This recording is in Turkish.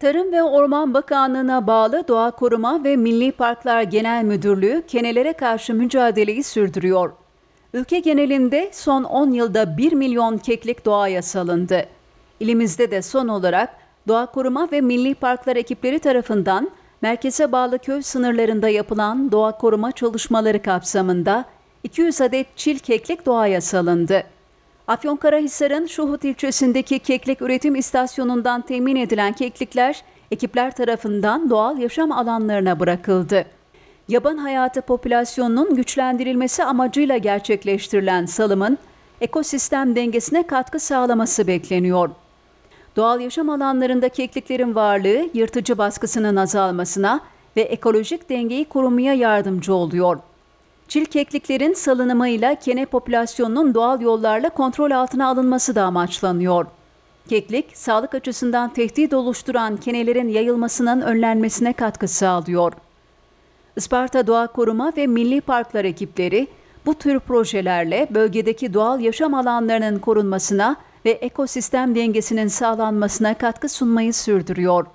Tarım ve Orman Bakanlığı'na bağlı Doğa Koruma ve Milli Parklar Genel Müdürlüğü kenelere karşı mücadeleyi sürdürüyor. Ülke genelinde son 10 yılda 1 milyon keklik doğaya salındı. İlimizde de son olarak Doğa Koruma ve Milli Parklar ekipleri tarafından merkeze bağlı köy sınırlarında yapılan doğa koruma çalışmaları kapsamında 200 adet çil keklik doğaya salındı. Afyonkarahisar'ın Şuhut ilçesindeki keklik üretim istasyonundan temin edilen keklikler ekipler tarafından doğal yaşam alanlarına bırakıldı. Yaban hayatı popülasyonunun güçlendirilmesi amacıyla gerçekleştirilen salımın ekosistem dengesine katkı sağlaması bekleniyor. Doğal yaşam alanlarında kekliklerin varlığı yırtıcı baskısının azalmasına ve ekolojik dengeyi korumaya yardımcı oluyor. Çil kekliklerin salınımıyla kene popülasyonunun doğal yollarla kontrol altına alınması da amaçlanıyor. Keklik, sağlık açısından tehdit oluşturan kenelerin yayılmasının önlenmesine katkı sağlıyor. Isparta Doğa Koruma ve Milli Parklar ekipleri bu tür projelerle bölgedeki doğal yaşam alanlarının korunmasına ve ekosistem dengesinin sağlanmasına katkı sunmayı sürdürüyor.